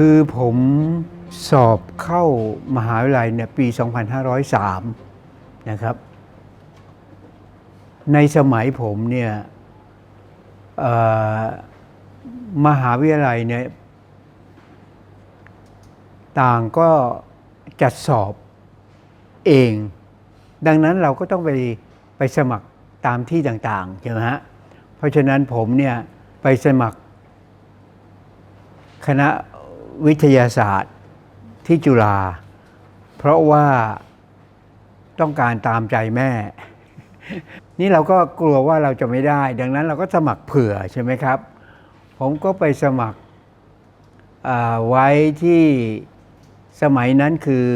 คือผมสอบเข้ามหาวิทยาลัยเนี่ยปี 2503 นะครับ ในสมัยผมเนี่ยมหาวิทยาลัยเนี่ยต่างก็จัดสอบเอง ดังนั้นเราก็ต้องไปไปสมัครตามที่ต่างๆใช่ไหมฮะ เพราะฉะนั้นผมเนี่ยไปสมัครคณะ วิทยาศาสตร์ที่จุฬา เพราะว่าต้องการตามใจแม่ นี่เราก็กลัวว่าเราจะไม่ได้ ดังนั้นเราก็สมัครเผื่อใช่ไหมครับ ผมก็ไปสมัครไว้ที่สมัยนั้นคือ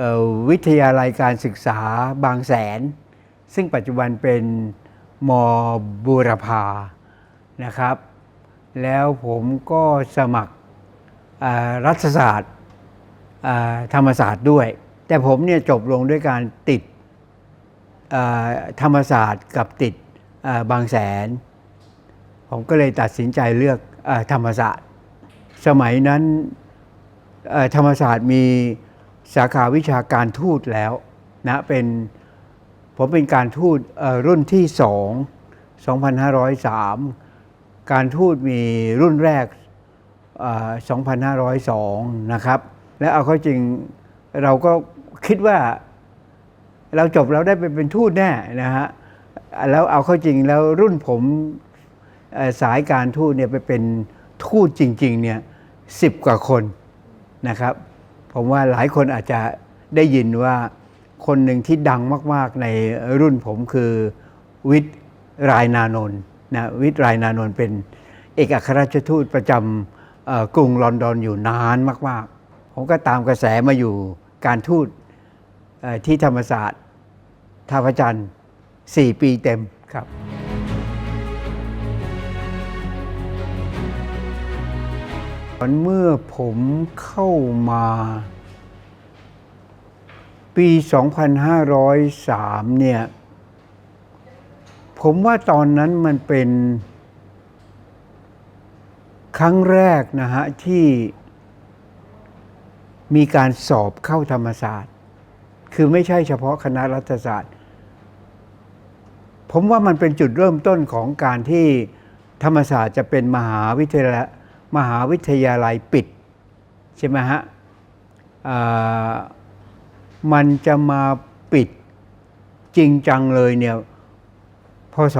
อวิทยาลัยการศึกษาบางแสน ซึ่งปัจจุบันเป็นมบูรพานะครับ แล้วผมก็สมัคร รัฐศาสตร์ธรรมศาสตร์ด้วย แต่ผมเนี่ยจบลงด้วยการติดธรรมศาสตร์กับติดบางแสน ผมก็เลยตัดสินใจเลือกอธรรมศาสตร์ สมัยนั้นธรรมศาสตร์มีสาขาวิชาการทูตแล้วนะเป็นผมเป็นการทูตรุ่นที่สอง2503 การทูตมีรุ่นแรก 2502 นะครับ และเอาเข้าจริงเราก็คิดว่าเราจบเราได้ไปเป็นทูตแน่นะฮะแล้วเอาเข้าจริงแล้วรุ่นผมสายการทูตเนี่ยไปเป็นทูตจริงๆเนี่ยสิบกว่าคนนะครับ ผมว่าหลายคนอาจจะได้ยินว่าคนหนึ่งที่ดังมาก ๆ ในรุ่นผมคือวิทย์รายนานนท์นะวิทย์รายนานนท์เป็นเอกอัครราชทูตประจำ กรุงลอนดอนอยู่นานมากๆ ผมก็ตามกระแสมาอยู่การทูตเอ่อที่ธรรมศาสตร์ท่าพระจันทร์4 ปีเต็มครับตอนเมื่อผมเข้ามาปี 2503 เนี่ย ผมว่าตอนนั้นมันเป็น ครั้งแรกนะฮะที่มีการสอบเข้าธรรมศาสตร์ คือไม่ใช่เฉพาะคณะรัฐศาสตร์ ผมว่ามันเป็นจุดเริ่มต้นของการที่ธรรมศาสตร์จะเป็นมหาวิทยาลัยมหาวิทยาลัยปิด ใช่ไหมฮะมันจะมาปิดจริงจังเลยเนี่ยพศ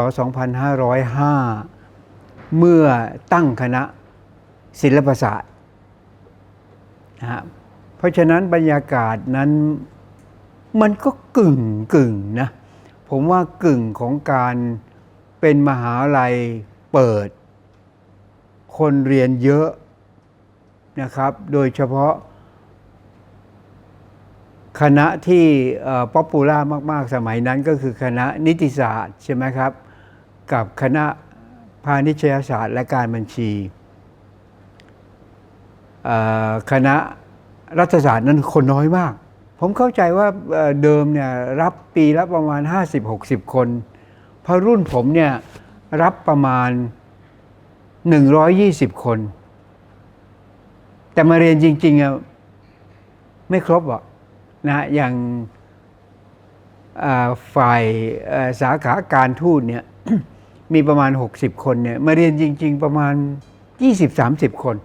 2505 เมื่อตั้งคณะ ศิลปศาสตร์นะฮะเพราะฉะนั้นบรรยากาศนั้นมันก็กึ่งกึ่งนะผมว่ากึ่งของการเป็นมหาลัยเปิด คนเรียนเยอะนะครับ โดยเฉพาะ คณะที่ป๊อปปูล่ามากๆ สมัยนั้นก็คือคณะนิติศาสตร์ใช่ไหมครับ กับคณะพาณิชยศาสตร์และการบัญชี คณะรัฐศาสตร์นั้นคนน้อยมาก ผมเข้าใจว่าเดิมเนี่ยรับปีละประมาณ 50-60 คนเพราะรุ่นผมเนี่ยรับประมาณ 120 คน แต่มาเรียนจริงๆอะไม่ครบหรอกนะอย่างฝ่ายสาขาการทูตเนี่ยมีประมาณ 60 คนเนี่ยมาเรียนจริง ๆ ประมาณ 20-30 คน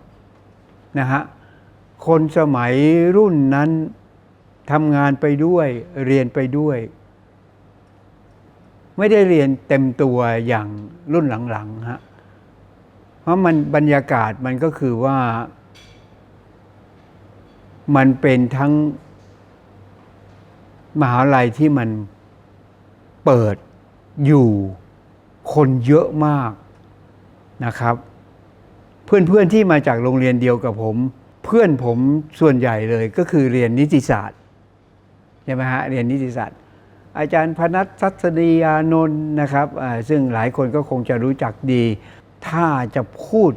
นะฮะคนสมัยรุ่นนั้นทำงานไปด้วยเรียนไปด้วย ไม่ได้เรียนเต็มตัวอย่างรุ่นหลังๆฮะเพราะมันบรรยากาศมันก็คือว่า มันเป็นทั้งมหาลัยที่มันเปิดอยู่คนเยอะมากนะครับ เพื่อนๆที่มาจากโรงเรียนเดียวกับผม เพื่อนผมส่วนใหญ่เลยก็คือเรียนนิติศาสตร์ใช่ไหมฮะเรียนนิติศาสตร์ อาจารย์พนัททัศนียานนท์นะครับซึ่งหลายคนก็คงจะรู้จักดี ถ้าจะพูด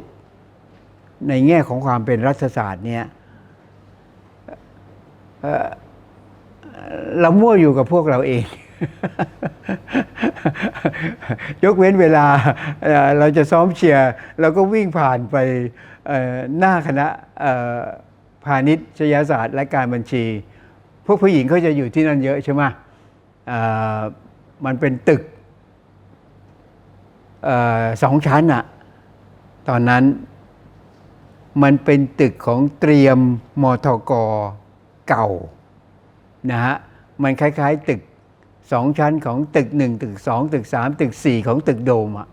ในแง่ของความเป็นรัฐศาสตร์เนี่ยเรามั่วอยู่กับพวกเราเอง ยกเว้นเวลาเราจะซ้อมเชียร์เราก็วิ่งผ่านไปหน้าคณะพาณิชยศาสตร์และการบัญชี พวกผู้หญิงเขาจะอยู่ที่นั่นเยอะใช่ไหมมันเป็นตึกออสองชั้นอะตอนนั้นมันเป็นตึกของเตรียมมทกเก่านะฮะมันคล้ายๆ ตึก สองชั้นของตึกหนึ่งตึกสองตึกสามตึกสี่ของตึกโดมอะ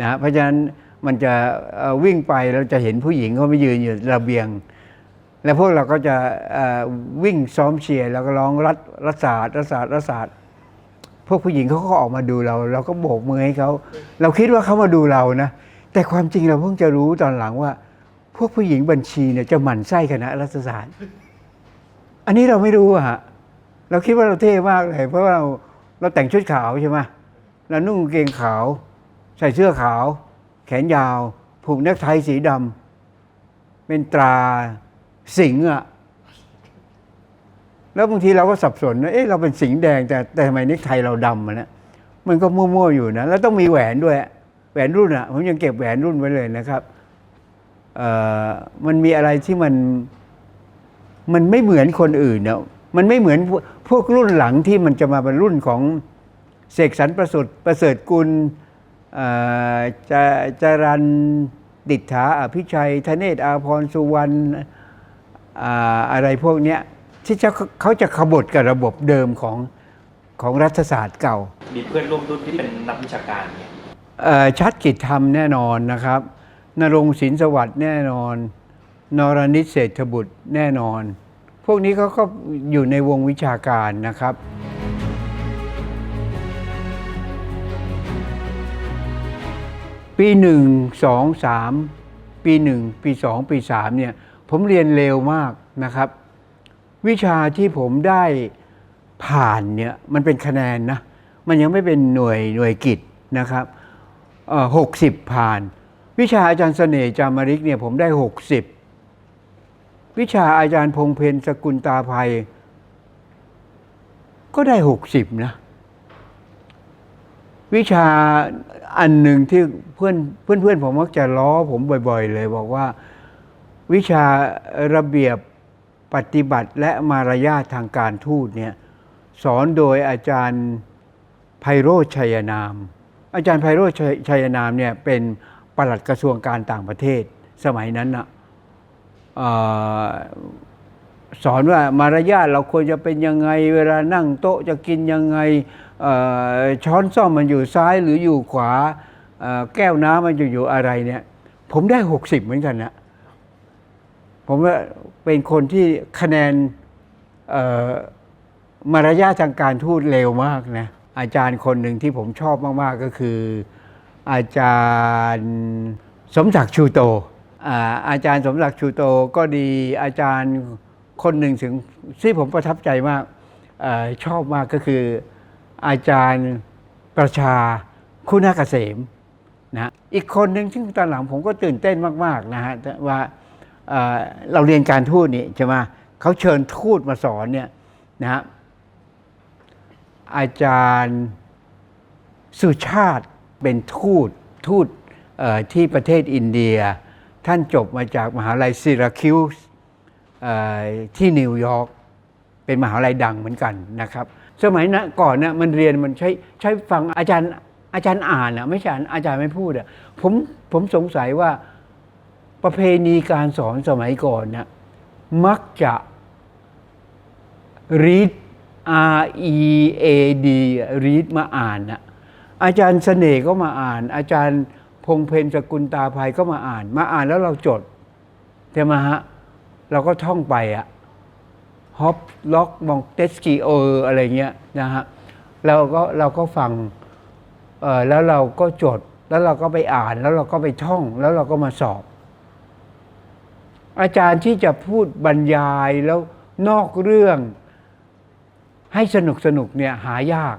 นะ เพราะฉะนั้นมันจะวิ่งไปเราจะเห็นผู้หญิงเขาไปยืนอยู่ระเบียง แล้วพวกเราก็จะวิ่งซ้อมเชียร์แล้วก็ร้องรัดรัศาสตร์รัศาสตร์รัศาสตร์พวกผู้หญิงเขาก็ออกมาดูเรา เราก็โบกมือให้เขาเราคิดว่าเขามาดูเรานะ แต่ความจริงเราเพิ่งจะรู้ตอนหลังว่า พวกผู้หญิงบัญชีเนี่ยจะหมั่นไส้คณะรัฐศาสตร์ อันนี้เราไม่รู้อะฮะ เราคิดว่าเราเท่มากเลย เพราะว่าเราเราแต่งชุดขาวใช่ไหมเรานุ่งกางเกงขาว ใส่เสื้อขาว แขนยาว ผูกเนคไทสีดำเป็นตราสิงห์อะแล้วบางทีเราก็สับสนนะเอ๊ะเราเป็นสิงห์แดงแต่แต่ทำไมเนคไทเราดำนะมันก็มั่วๆอยู่นะ แล้วต้องมีแหวนด้วย แหวนรุ่นอะผมยังเก็บแหวนรุ่นไว้เลยนะครับเอ่อมันมีอะไรที่มันมันไม่เหมือนคนอื่นเนาะ มันไม่เหมือนพวกพวกรุ่นหลังที่มันจะมาเป็นรุ่นของเสกสรรประสุดประเสริฐกุลเอ่อจะจรันดิษฐาอภิชัยธเนศอาพรสุวรรณอ่าอะไรพวกเนี้ยที่จะเขาจะขบฏกับระบบเดิมของของรัฐศาสตร์เก่า มีเพื่อนร่วมรุ่นที่เป็นนักวิชาการเนี่ยเอ่อชัดกิจธรรมแน่นอนนะครับ นรงค์ศิลป์สวัสดิ์แน่นอน นรนิตเศรษฐบุตรแน่นอน พวกนี้เขาก็อยู่ในวงวิชาการนะครับ ปีหนึ่งสองสามปีหนึ่งปีสองปีสามเนี่ยผมเรียนเร็วมากนะครับ วิชาที่ผมได้ผ่านเนี่ยมันเป็นคะแนนนะมันยังไม่เป็นหน่วยหน่วยกิจนะครับหกสิบผ่าน วิชาอาจารย์เสน่ห์จามาริกเนี่ยผมได้หกสิบ วิชาอาจารย์พงเพนสกุลตาภัย ก็ได้หกสิบนะ วิชาอันหนึ่งที่เพื่อนเพื่อนเพื่อนผมมักจะล้อผมบ่อยๆ เลยบอกว่า วิชาระเบียบปฏิบัติและมารยาททางการทูตเนี่ยสอนโดยอาจารย์ไพโรธชัยนาม อาจารย์ไพโรธชัยนามเนี่ยเป็นปลัดกระทรวงการต่างประเทศสมัยนั้นนะเอ่อ สอนว่ามารยาทเราควรจะเป็นยังไง เวลานั่งโต๊ะจะกินยังไงช้อนซ่อมมันอยู่ซ้ายหรืออยู่ขวาแก้วน้ำมันจะอยู่อะไรเนี่ย ผมได้หกสิบเหมือนกันนะผมว่าเป็นคนที่คะแนนมารยาททางการทูตเร็วมากนะอาจารย์คนหนึ่งที่ผมชอบมาก ๆ ก็คือ อาจารย์สมศักดิ์ชูโต อาจารย์สมศักดิ์ชูโตก็ดีอาจารย์คนหนึ่งถึงที่ผมประทับใจมากอชอบมากก็คืออาจารย์ประชาคุณาเกษมนะอีกคนหนึ่งซึ่งตอนหลังผมก็ตื่นเต้นมากๆนะฮะว่าเเราเรียนการทูตนี่ใช่ไหมเขาเชิญทูตมาสอนเนี่ยนะฮะอาจารย์สุชาติเป็นทูตทูตที่ประเทศอินเดีย ท่านจบมาจากมหาลัยซิราคิวส์ที่นิวยอร์กเป็นมหาลัยดังเหมือนกันนะครับ สมัยนะก่อนนะมันเรียนมันใช้ใช้ฟังอาจารย์อาจารย์อ่านอะไม่ใช่อาจารย์ไม่พูดอะผมผมสงสัยว่าประเพณีการสอนสมัยก่อนนะมักจะ read R E A D read มาอ่านนะอาจารย์เสน่ห์ก็มาอ่าน อาจารย์ พงเพนสกุลตาภัยก็มาอ่าน มาอ่านแล้วเราจดใช่ไหมฮะ เราก็ท่องไปอะฮอปล็อกมองเตสกีโออะไรเงี้ยนะฮะเราก็เราก็ฟังเออแล้วเราก็จดแล้วเราก็ไปอ่านแล้วเราก็ไปท่องแล้วเราก็มาสอบ อาจารย์ที่จะพูดบรรยายแล้วนอกเรื่อง ให้สนุกสนุกเนี่ยหายาก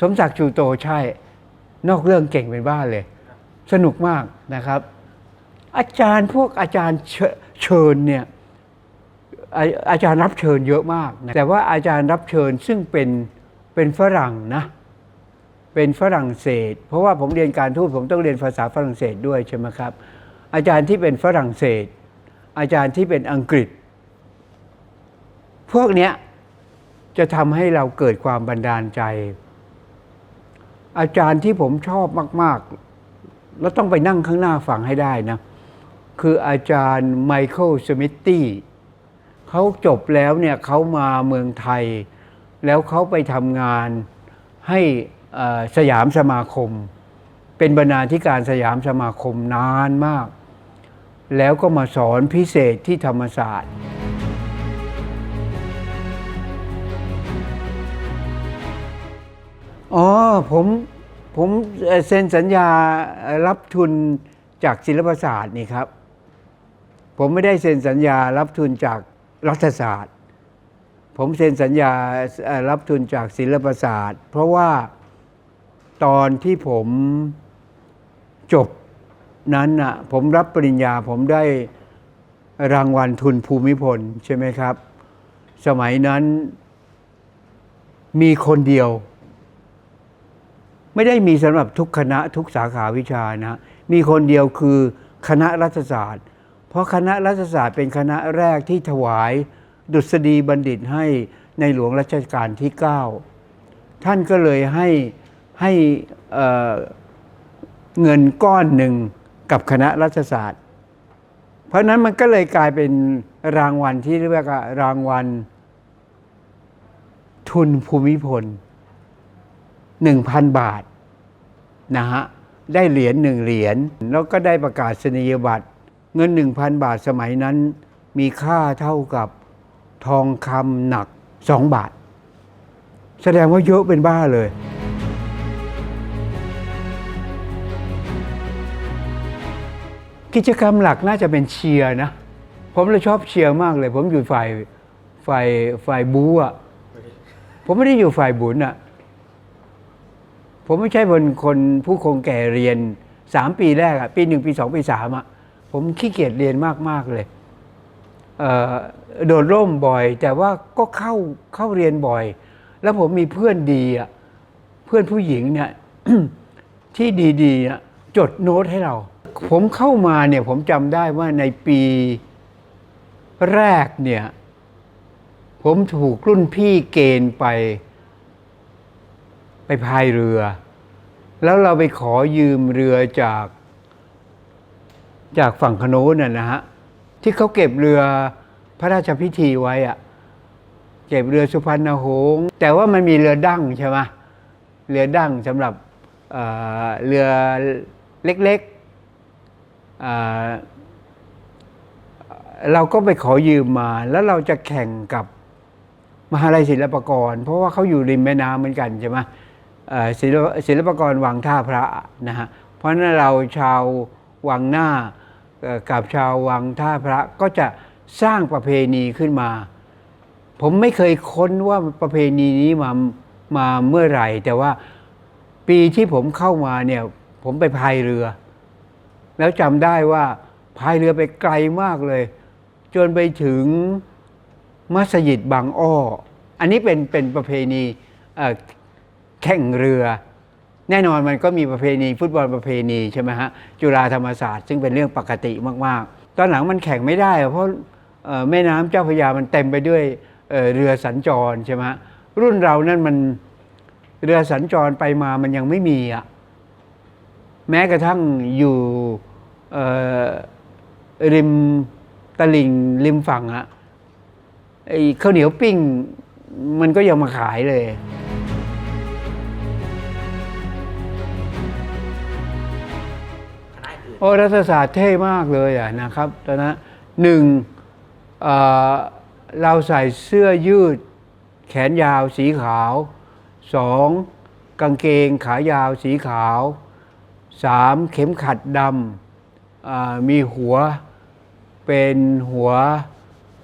สมศักดิ์ชูโตใช่ นอกเรื่องเก่งเป็นบ้าเลย สนุกมากนะครับ อาจารย์พวกอาจารย์เชิญเนี่ยอาจารย์รับเชิญเยอะมากนะแต่ว่าอาจารย์รับเชิญซึ่งเป็นเป็นฝรั่งนะเป็นฝรั่งเศส เพราะว่าผมเรียนการทูตผมต้องเรียนภาษาฝรั่งเศสด้วยใช่ไหมครับออาจารย์ที่เป็นฝรั่งเศส อาจารย์ที่เป็นอังกฤษ พวกเนี้ยจะทำให้เราเกิดความบันดาลใจ อาจารย์ที่ผมชอบมาก ๆ แล้วต้องไปนั่งข้างหน้าฟังให้ได้นะ คืออาจารย์ไมเคิลสมิตตี้เขาจบแล้วเนี่ยเขามาเมืองไทย แล้วเขาไปทำงานให้สยามสมาคม เป็นบรรณาธิการสยามสมาคมนานมาก แล้วก็มาสอนพิเศษที่ธรรมศาสตร์อ๋อผม ผมเซ็นสัญญารับทุนจากศิลปศาสตร์นี่ครับ ผมไม่ได้เซ็นสัญญารับทุนจากรัฐศาสตร์ ผมเซ็นสัญญารับทุนจากศิลปศาสตร์ เพราะว่าตอนที่ผมจบนั้นน่ะผมรับปริญญาผมได้รางวัลทุนภูมิพลใช่ไหมครับ สมัยนั้นมีคนเดียว ไม่ได้มีสำหรับทุกคณะทุกสาขาวิชานะมีคนเดียวคือคณะรัฐศาสตร์ เพราะคณะรัฐศาสตร์เป็นคณะแรกที่ถวาย ดุษฎีบัณฑิตให้ในหลวงรัชกาลที่ 9 ท่านก็เลยให้ให้เเงินก้อนหนึ่งกับคณะรัฐศาสตร์ เพราะฉะนั้นมันก็เลยกลายเป็นรางวัลที่เรียกว่ารางวัลทุนภูมิพล 1,000 บาทนะฮะได้เหรียญหนึ่งเหรียญแล้วก็ได้ประกาศนียบัตร เงิน 1,000 บาทสมัยนั้น มีค่าเท่ากับทองคำหนัก 2 บาท แสดงว่าเยอะเป็นบ้าเลย กิจกรรมหลักน่าจะเป็นเชียร์นะ ผมเลยชอบเชียร์มากเลย ผมอยู่ฝ่ายฝ่ายฝ่ายบูอะผมไม่ได้อยู่ฝ่ายบุญอะ ผมไม่ใช่เป็นคนผู้คงแก่เรียนสามปีแรกอะปีหนึ่งปีสองปีสามอะผมขี้เกียจเรียนมาก ๆ เลยเโดดร่มบ่อย แต่ว่าก็เข้าเข้าเรียนบ่อย แล้วผมมีเพื่อนดีอะเพื่อนผู้หญิงเนี่ยที่ดีๆจดโน้ตให้เรา ผมเข้ามาเนี่ยผมจำได้ว่าในปีแรกเนี่ย ผมถูกรุ่นพี่เกณฑ์ไป ไปพายเรือ แล้วเราไปขอยืมเรือจาก จากฝั่งขโน้นน่ะนะฮะที่เขาเก็บเรือพระราชพิธีไว้อะเก็บเรือสุพรรณหงษ์แต่ว่ามันมีเรือดั้งใช่ไหมเรือดั้งสำหรับเอ่อเรือเล็กๆเเราก็ไปขอยืมมา แล้วเราจะแข่งกับมหาลัยศิลปากร เพราะว่าเขาอยู่ริมแม่น้ำเหมือนกันใช่ไหม ศิลปศิลปกรวังท่าพระนะฮะเพราะนั้นเราชาววังหน้ากับชาววังท่าพระก็จะสร้างประเพณีขึ้นมา ผมไม่เคยค้นว่าประเพณีนี้มามาเมื่อไหร่ แต่ว่าปีที่ผมเข้ามาเนี่ยผมไปพายเรือ แล้วจำได้ว่าพายเรือไปไกลมากเลย จนไปถึงมัสยิดบางอ้อ อันนี้เป็นเป็นประเพณี แข่งเรือ แน่นอนมันก็มีประเพณีฟุตบอลประเพณีใช่ไหมฮะจุฬาธรรมศาสตร์ซึ่งเป็นเรื่องปกติมากๆ ตอนหลังมันแข่งไม่ได้ เพราะแม่น้ำเจ้าพระยามันเต็มไปด้วยเเรือสัญจรใช่ไหมฮะรุ่นเรานั่นมันเรือสัญจรไปมามันยังไม่มีอะแม้กระทั่งอยู่ริมตลิ่งริมฝั่งอะไอ้ข้าวเหนียวปิ้ง มันก็ยังมาขายเลย โอ้รัฐศาสตร์เท่มากเลยอะนะครับตอนนั้นหนึ่งเเราใส่เสื้อยืดแขนยาวสีขาวสองกางเกงขายาวสีขาวสามเข็มขัดดำมีหัวเป็นหัว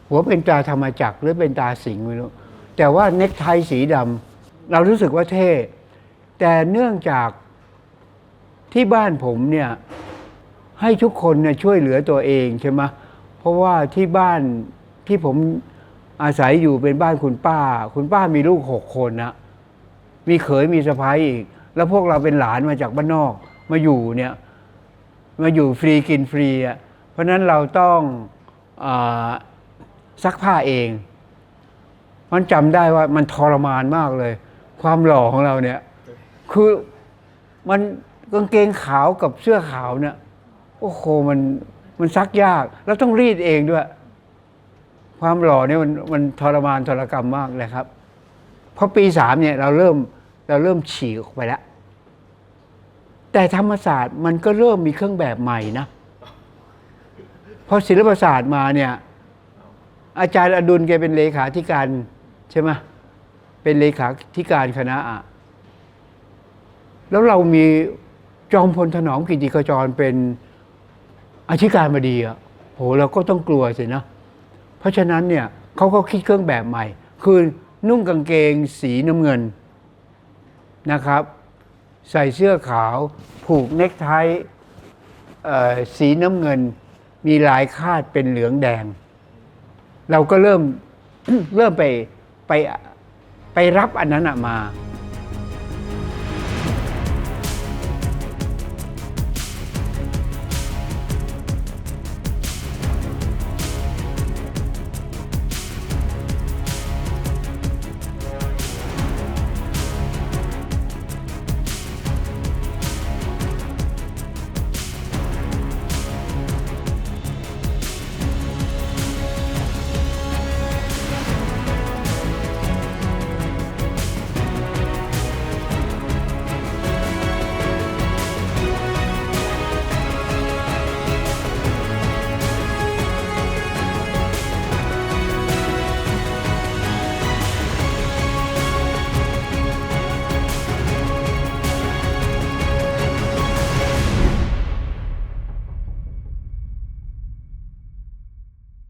หัวเป็นตาธรรมจักรหรือเป็นตาสิงห์ไม่รู้แต่ว่าเน็กไทสีดำเรารู้สึกว่าเท่ แต่เนื่องจากที่บ้านผมเนี่ย ให้ทุกคนเนี่ยช่วยเหลือตัวเองใช่ไหมเพราะว่าที่บ้านที่ผมอาศัยอยู่เป็นบ้านคุณป้า คุณป้ามีลูกหกคนนะมีเขยมีสะพ้ายอีก แล้วพวกเราเป็นหลานมาจากบ้านนอก มาอยู่เนี่ยมาอยู่ฟรีกินฟรีอะเพราะนั้นเราต้องอซักผ้าเอง มันจำได้ว่ามันทรมานมากเลย ความหล่อของเราเนี่ย คือมันกางเกงขาวกับเสื้อขาวเนี่ย โอ้โหมันมันซักยาก แล้วต้องรีดเองด้วย ความหล่อเนี่ยมันมันทรมานทรกรรมมากเลยครับเพราะปีสามเนี่ยเราเริ่มเราเริ่มฉีกออกไปแล้ว แต่ธรรมศาสตร์มันก็เริ่มมีเครื่องแบบใหม่นะพอศิลปศาสตร์มาเนี่ย อาจารย์อดุลแกเป็นเลขาธิการใช่ไหมเป็นเลขาธิการคณะอะแล้วเรามีจอมพลถนอมกิติขจรเป็น อธิการบดีอะโหเราก็ต้องกลัวสินะ เพราะฉะนั้นเนี่ยเขาก็คิดเครื่องแบบใหม่ คือนุ่งกางเกงสีน้ำเงินนะครับ ใส่เสื้อขาว ผูกเนคไทสีน้ำเงิน มีลายคาดเป็นเหลืองแดง เราก็เริ่มเริ่มไปไปไปรับอันนั้นมา